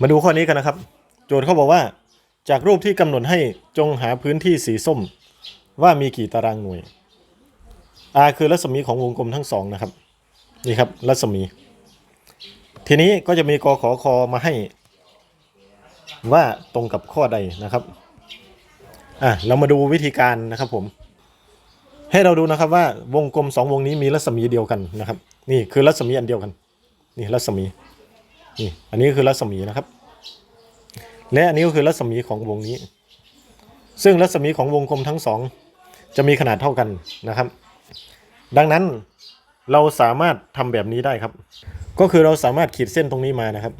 มาดูข้อนี้กันนะครับ โจทย์เขาบอกว่า จากรูปที่กำหนดให้จงหาพื้นที่สีส้ม ว่ามีกี่ตารางหน่วย R คือรัศมีของวงกลมทั้งสองนะครับ นี่ครับรัศมี ทีนี้ก็จะมีกขอคอมาให้ ว่าตรงกับข้อใดนะครับอะเรามาดูวิธีการนะครับผม ให้เราดูนะครับว่าวงกลมสองวงนี้มีรัศมีเดียวกันนะครับ นี่คือรัศมีอันเดียวกัน นี่รัศมี นี่อันนี้คือรัศมีนะครับ และอันนี้ก็คือรัศมีของวงนี้ ซึ่งรัศมีของวงกลมทั้งสองจะมีขนาดเท่ากันนะครับ ดังนั้นเราสามารถทำแบบนี้ได้ครับ ก็คือเราสามารถขีดเส้นตรงนี้มานะครับ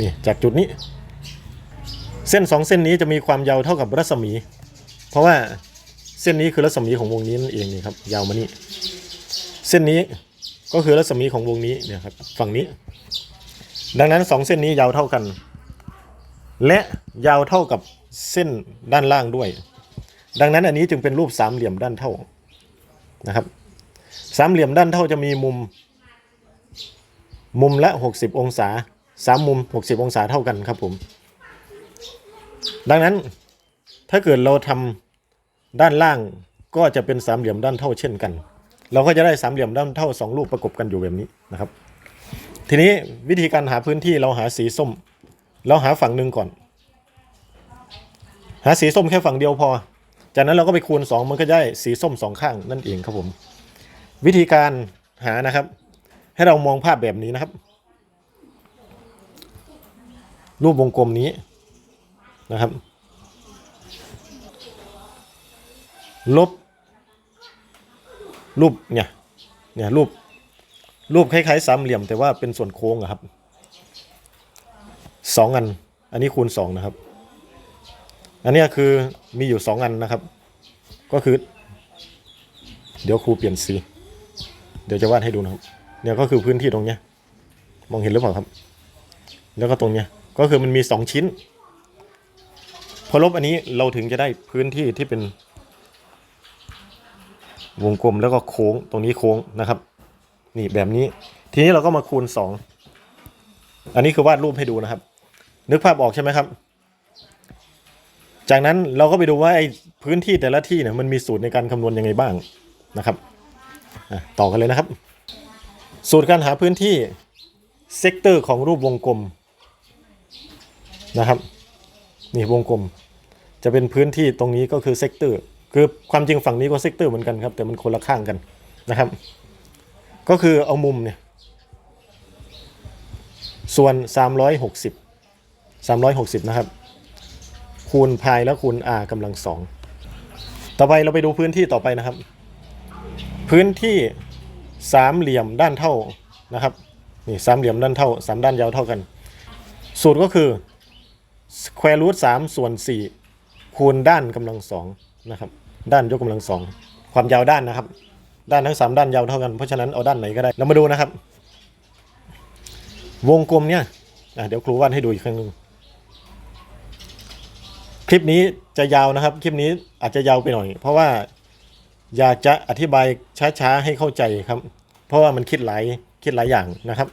นี่จากจุดนี้ เส้นสองเส้นนี้จะมีความยาวเท่ากับรัศมี เพราะว่าเส้นนี้คือรัศมีของวงนี้นั่นเองนี่ครับยาวมานี่เส้นนี้ ก็คือรัศมีของวงนี้เนี่ยครับฝั่งนี้ ดังนั้นสองเส้นนี้ยาวเท่ากัน และยาวเท่ากับเส้นด้านล่างด้วย ดังนั้นอันนี้จึงเป็นรูปสามเหลี่ยมด้านเท่านะครับ สามเหลี่ยมด้านเท่าจะมีมุม มุมละ 60 องศาสามมุม 60 องศาเท่ากันครับผม ดังนั้นถ้าเกิดเราทำด้านล่างก็จะเป็นสามเหลี่ยมด้านเท่าเช่นกัน เราก็จะได้สามเหลี่ยมด้านเท่าสองรูปประกบกันอยู่แบบนี้นะครับ ทีนี้วิธีการหาพื้นที่เราหาสีส้ม เราหาฝั่งหนึ่งก่อน หาสีส้มแค่ฝั่งเดียวพอ จากนั้นเราก็ไปคูณ 2 มันก็ได้สีส้มสองข้างนั่นเองครับผม วิธีการหานะครับ ให้เรามองภาพแบบนี้นะครับ รูปวงกลมนี้นะครับ ลบ รูปเนี่ยเนี่ยรูปรูปคล้ายๆสามเหลี่ยม แต่ว่าเป็นส่วนโค้งอะครับสองอัน อันนี้คูณสองนะครับ อันนี้คือมีอยู่สองอันนะครับ ก็คือ เดี๋ยวครูเปลี่ยนสีเดี๋ยวจะวาดให้ดูนะครับ เนี่ยก็คือพื้นที่ตรงเนี้ย มองเห็นหรือเปล่าครับ แล้วก็ตรงเนี้ยก็คือมันมีสองชิ้น พอลบอันนี้เราถึงจะได้พื้นที่ที่เป็น วงกลมแล้วก็โค้งตรงนี้โค้งนะครับ นี่แบบนี้ ทีนี้เราก็มาคูณสองอันนี้คือวาดรูปให้ดูนะครับ นึกภาพออกใช่ไหมครับ จากนั้นเราก็ไปดูว่าไอ้พื้นที่แต่ละที่เนี่ยมันมีสูตรในการคำนวณยังไงบ้างนะครับต่อกันเลยนะครับ สูตรการหาพื้นที่เซกเตอร์ของรูปวงกลมนะครับนี่วงกลม จะเป็นพื้นที่ตรงนี้ก็คือเซกเตอร์ คือความจริงฝั่งนี้ก็เซกเตอร์เหมือนกันครับ แต่มันคนละข้างกันนะครับ ก็คือเอามุมเนี่ย ส่วน 360 360 นะครับ คูณพายแล้วคูณ r กำลังสองต่อไปเราไปดูพื้นที่ต่อไปนะครับ พื้นที่สามเหลี่ยมด้านเท่านะครับนี่สามเหลี่ยมด้านเท่าสามด้านยาวเท่ากัน สูตรก็คือ square root 3ส่วน4คูณด้านกำลังสอง นะครับด้านยกกำลังสองความยาวด้านนะครับ ด้านทั้งสามด้านยาวเท่ากันเพราะฉะนั้นเอาด้านไหนก็ได้เรามาดูนะครับ วงกลมเนี่ยเดี๋ยวครูวาดให้ดูอีกครั้งหนึ่งคลิปนี้จะยาวนะครับ คลิปนี้อาจจะยาวไปหน่อย เพราะว่าอยากจะอธิบายช้าๆให้เข้าใจครับ เพราะว่ามันคิดหลายคิดหลายอย่างนะครับ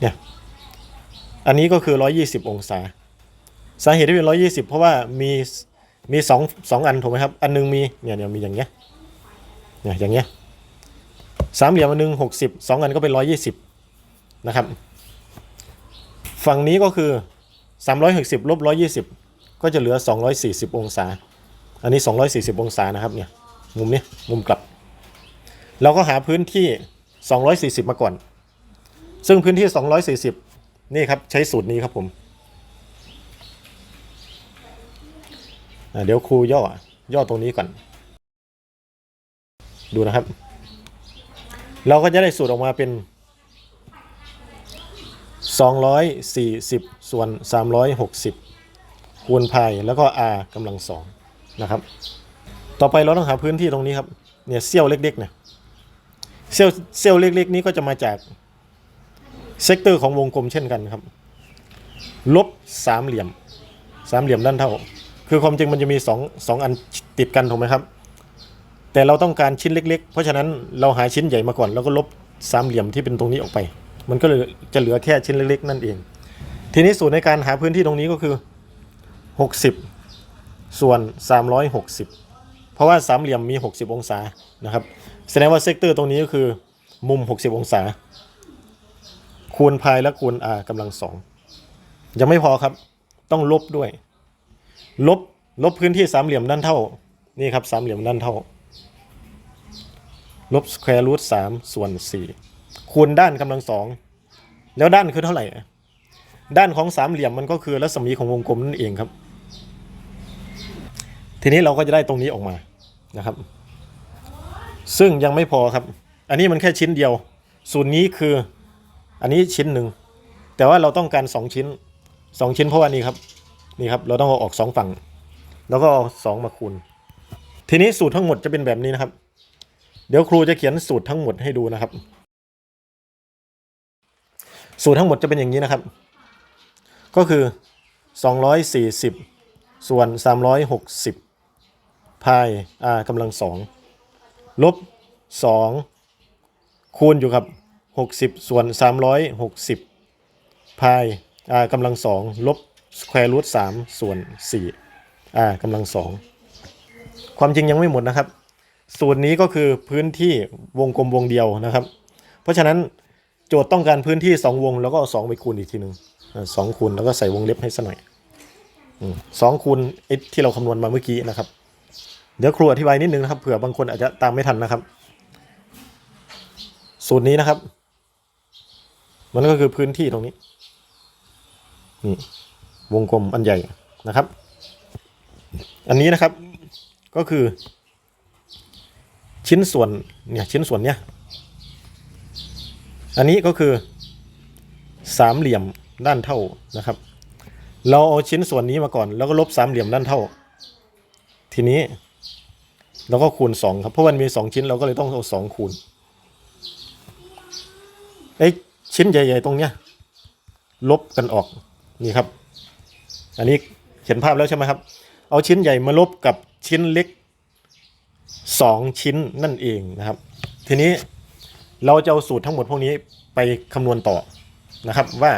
เนี่ยอันนี้ก็คือ 120 องศา สาเหตุที่เป็น 120 เพราะว่ามี มีสองสองอันถูกไหมครับ อันหนึงมีเนี่ยเนี่ยมีอย่างเงี้ยเนี่ยอย่างเงี้ยสามเหลี่ยมอันหนึง60สองอันก็เป็น120นะครับ ฝั่งนี้ก็คือ360ลบ120ก็จะเหลือ240อยสี่สิบองศา อันนี้240อยสี่สิบองศานะครับเนี่ยมุมเนี้ยมุมกลับ เราก็หาพื้นที่240มาก่อน ซึ่งพื้นที่240นี่ครับใช้สูตรนี้ครับผมอะ เดี๋ยวครูย่อ ย่อตรงนี้ก่อน ดูนะครับ เราก็จะได้สูตรออกมาเป็น 240 ส่วน 360 คูณพายแล้วก็ r กำลังสองนะครับ ต่อไปเราต้องหาพื้นที่ตรงนี้ครับ เนี่ยเซี่ยวเล็กๆเนี่ยเซี่ยวเซี่ยวเล็กๆนี้ก็จะมาจากเซกเตอร์ของวงกลมเช่นกันครับ ลบสามเหลี่ยม สามเหลี่ยมด้านเท่า คือความจริงมันจะมีสองสองอันติดกันถูกไหมครับ แต่เราต้องการชิ้นเล็ก ๆ เพราะฉะนั้นเราหาชิ้นใหญ่มาก่อนแล้วก็ลบสามเหลี่ยมที่เป็นตรงนี้ออกไป มันก็เลยจะเหลือแค่ชิ้นเล็ก ๆ นั่นเอง ทีนี้สูตรในการหาพื้นที่ตรงนี้ก็คือ 60 ส่วน 360 เพราะว่าสามเหลี่ยมมี 60 องศานะครับแสดงว่าเซกเตอร์ตรงนี้ก็คือมุม 60 องศา คูณพายและคูณ r กำลังสองยังไม่พอครับต้องลบด้วย ลบลบพื้นที่สามเหลี่ยมด้านเท่า นี่ครับสามเหลี่ยมด้านเท่า ลบสแควร์รูทสามส่วนสี่คูณด้านกำลังสองแล้วด้านคือเท่าไหร่ ด้านของสามเหลี่ยมมันก็คือรัศมีของวงกลมนั่นเองครับ ทีนี้เราก็จะได้ตรงนี้ออกมานะครับ ซึ่งยังไม่พอครับ อันนี้มันแค่ชิ้นเดียว ส่วนนี้คืออันนี้ชิ้นหนึ่งแต่ว่าเราต้องการสองชิ้นสองชิ้นเพราะว่านี่ครับ นี่ครับเราต้องเอาออกสองฝั่ง แล้วก็เอาสองมาคูณ ทีนี้สูตรทั้งหมดจะเป็นแบบนี้นะครับ เดี๋ยวครูจะเขียนสูตรทั้งหมดให้ดูนะครับ สูตรทั้งหมดจะเป็นอย่างนี้นะครับ ก็คือ 240 ส่วน 360 พาย r กำลังสองลบ 2 คูณอยู่กับ 60 ส่วน 360 พาย r กำลังสองลบ สแควร์รูท3ส่วน4 r กำลังสองความจริงยังไม่หมดนะครับสูตรนี้ก็คือพื้นที่วงกลมวงเดียวนะครับ เพราะฉะนั้นโจทย์ต้องการพื้นที่ 2 วงแล้วก็เอา2ไปคูณอีกทีหนึ่งสองคูณแล้วก็ใส่วงเล็บให้สักหน่อยสองคูณไอ้ที่เราคำนวณมาเมื่อกี้นะครับ เดี๋ยวครูอธิบายนิดนึงนะครับเผื่อบางคนอาจจะตามไม่ทันนะครับ สูตรนี้นะครับ มันก็คือพื้นที่ตรงนี้นี่ วงกลมอันใหญ่นะครับ อันนี้นะครับก็คือ ชิ้นส่วนเนี่ยชิ้นส่วนเนี่ยอันนี้ก็คือสามเหลี่ยมด้านเท่านะครับ เราเอาชิ้นส่วนนี้มาก่อน แล้วก็ลบสามเหลี่ยมด้านเท่า ทีนี้เราก็คูณสองครับเพราะมันมีสองชิ้นเราก็เลยต้องเอาสองคูณไอ้ชิ้นใหญ่ ๆ ตรงเนี้ยลบกันออกนี่ครับ อันนี้เห็นภาพแล้วใช่ไหมครับ เอาชิ้นใหญ่มาลบกับชิ้นเล็กสองชิ้นนั่นเองนะครับ ทีนี้เราจะเอาสูตรทั้งหมดพวกนี้ไปคำนวณต่อนะครับ ว่า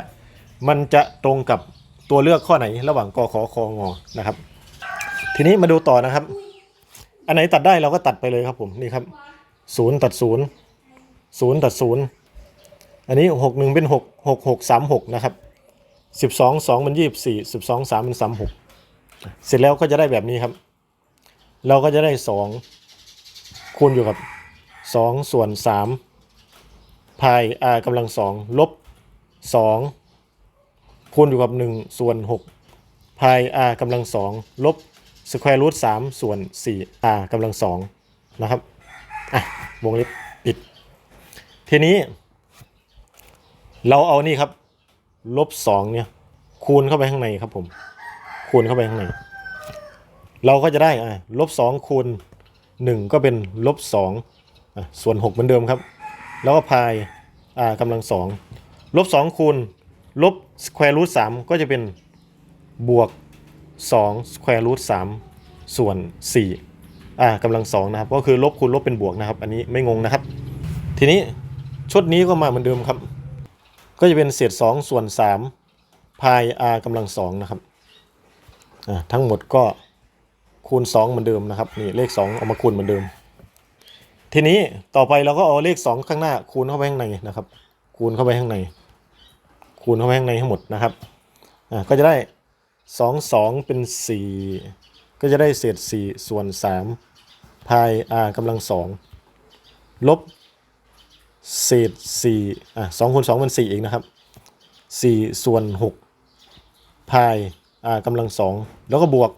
มันจะตรงกับตัวเลือกข้อไหนระหว่างกขอคองอนะครับ ทีนี้มาดูต่อนะครับ อันไหนตัดได้เราก็ตัดไปเลยครับผมนี่ครับศูนย์ตัดศูนย์ศูนย์ตัดศูนย์อันนี้หกหนึ่งเป็นหกหกหกสามหกนะครับ สิบสองสองเป็นยี่สิบสี่สิบสองสามเป็นสามหกเสร็จแล้วก็จะได้แบบนี้ครับ เราก็จะได้สองคูณอยู่กับ2ส่วน3พาย r กำลังสองลบ2คูณอยู่กับ1ส่วน6พาย r กำลังสองลบสแควร์รูท3ส่วน4 r กำลังสองนะครับอะวงเล็บปิด ทีนี้ เราเอานี่ครับ ลบ2เนี่ย คูณเข้าไปข้างในครับผม คูณเข้าไปข้างใน เราก็จะได้อะลบ2คูณหนึ่งก็เป็นลบสองส่วนหกเหมือนเดิมครับ แล้วก็พายอ่ากำลังสองลบสองคูณลบสแควร์รูทสามก็จะเป็นบวกสองสแควร์รูทสามส่วนสี่อ่ากำลังสองนะครับ ก็คือลบคูณลบเป็นบวกนะครับ อันนี้ไม่งงนะครับ ทีนี้ชุดนี้ก็มาเหมือนเดิมครับ ก็จะเป็นเศษสองส่วนสามพาย r กำลังสองนะครับทั้งหมดก็คูณ 2 เหมือนเดิมนะครับนี่เลข 2 เอามาคูณเหมือนเดิม ทีนี้ต่อไปเราก็เอาเลข 2 ข้างหน้า คูณเข้าไปข้างในนะครับ คูณเข้าไปข้างใน คูณเข้าไปข้างในทั้งหมดนะครับก็จะได้ 2 2 เป็น 4 ก็จะได้เศษ 4 ส่วน3พาย r กำลัง2ลบ เศษ4อะ2คูณ2เป็น4เองนะครับ4ส่วน6พาย r กำลัง2แล้วก็บวก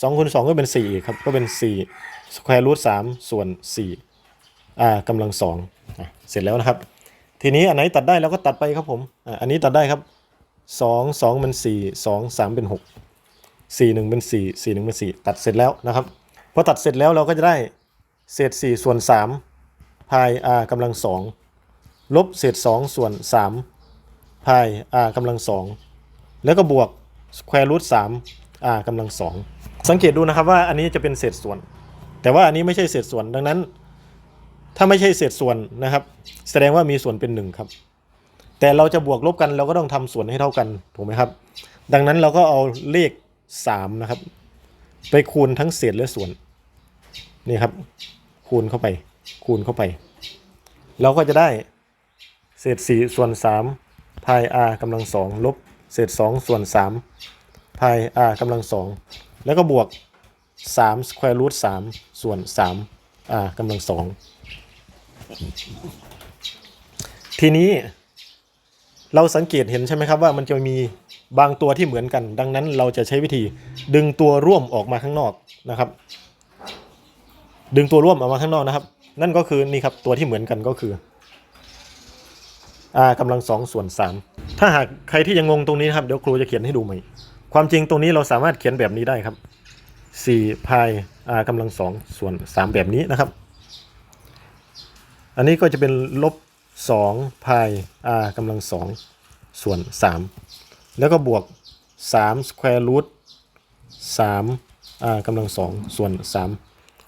สองคูณสองก็เป็นสี่อีกครับ ก็เป็นสี่สแควร์รูทสามส่วนสี่อ่ากำลังสองอะเสร็จแล้วนะครับ ทีนี้อันไหนตัดได้เราก็ตัดไปครับผมอะอันนี้ตัดได้ครับสองสองเป็นสี่สองสามเป็นหกสี่หนึ่งเป็นสี่สี่หนึ่งเป็นสี่ตัดเสร็จแล้วนะครับพอตัดเสร็จแล้วเราก็จะได้เศษสี่ส่วนสาม พาย r กำลังสองลบเศษสองส่วนสามพาย r กำลังสองแล้วก็บวกสแควร์รูทสาม r กำลังสองสังเกตดูนะครับว่าอันนี้จะเป็นเศษส่วน แต่ว่าอันนี้ไม่ใช่เศษส่วนดังนั้น ถ้าไม่ใช่เศษส่วนนะครับ แสดงว่ามีส่วนเป็นหนึ่งครับ แต่เราจะบวกลบกันเราก็ต้องทำส่วนให้เท่ากันถูกไหมครับ ดังนั้นเราก็เอาเลขสามนะครับ ไปคูณทั้งเศษและส่วนนี่ครับ คูณเข้าไป คูณเข้าไป เราก็จะได้เศษสี่ส่วนสามพาย r กำลังสองลบเศษสองส่วนสามพาย r กำลังสองแล้วก็บวกสามสแควร์รูทสามส่วนสาม r กำลังสองทีนี้เราสังเกตเห็นใช่ไหมครับว่ามันจะมีบางตัวที่เหมือนกัน ดังนั้นเราจะใช้วิธีดึงตัวร่วมออกมาข้างนอกนะครับ ดึงตัวร่วมออกมาข้างนอกนะครับ นั่นก็คือนี่ครับตัวที่เหมือนกันก็คือ r กำลังสองส่วนสามถ้าหากใครที่ยังงงตรงนี้ครับเดี๋ยวครูจะเขียนให้ดูใหม่ ความจริงตรงนี้เราสามารถเขียนแบบนี้ได้ครับสี่พาย r กำลังสองส่วนสามแบบนี้นะครับ อันนี้ก็จะเป็นลบสองพาย r กำลังสองส่วนสามแล้วก็บวกสามสแควร์รูทสาม r กำลังสองส่วนสาม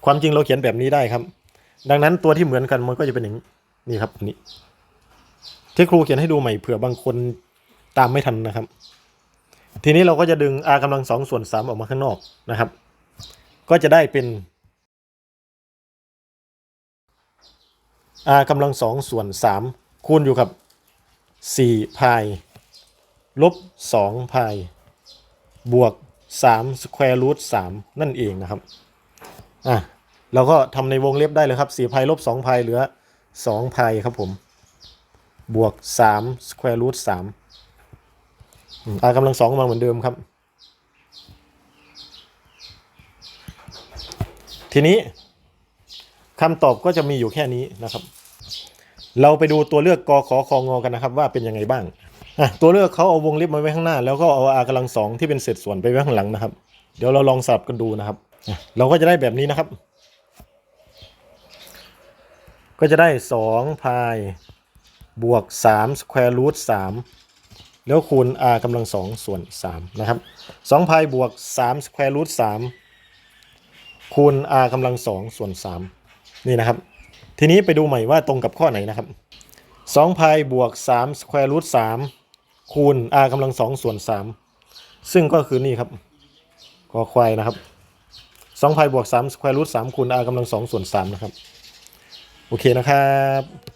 ความจริงเราเขียนแบบนี้ได้ครับ ดังนั้นตัวที่เหมือนกันมันก็จะเป็นอย่างนี้ครับอันนี้ที่ครูเขียนให้ดูใหม่เผื่อบางคนตามไม่ทันนะครับ ทีนี้เราก็จะดึง r กำลังสองส่วนสามออกมาข้างนอกนะครับ ก็จะได้เป็น r กำลังสองส่วนสามคูณอยู่กับสี่พายลบสองพายบวกสามสแควร์รูทสามนั่นเองนะครับอะ เราก็ทำในวงเล็บได้เลยครับสี่พายลบสองพายเหลือสองพายครับผม บวกสามสแควร์รูทสามอากำลังสองมาเหมือนเดิมครับ ทีนี้คำตอบก็จะมีอยู่แค่นี้นะครับ เราไปดูตัวเลือกกขอคองอกันนะครับ ว่าเป็นยังไงบ้างอะตัวเลือกเขาเอาวงเล็บมาไว้ข้างหน้า แล้วก็เอาอากำลังสองที่เป็นเศษส่วนไปไว้ข้างหลังนะครับ เดี๋ยวเราลองสลับกันดูนะครับ เราก็จะได้แบบนี้นะครับ ก็จะได้สองพายบวกสามสแควร์รูทสามแล้วคูณ r กำลังสองส่วนสามนะครับสองพายบวกสามสแควร์รูทสามคูณ r กำลังสองส่วนสามนี่นะครับ ทีนี้ไปดูใหม่ว่าตรงกับข้อไหนนะครับสองพายบวกสามสแควร์รูทสามคูณ r กำลังสองส่วนสามซึ่งก็คือนี่ครับขอควายนะครับสองพายบวกสามสแควร์รูทสามคูณ r กำลังสองส่วนสามนะครับ โอเคนะครับ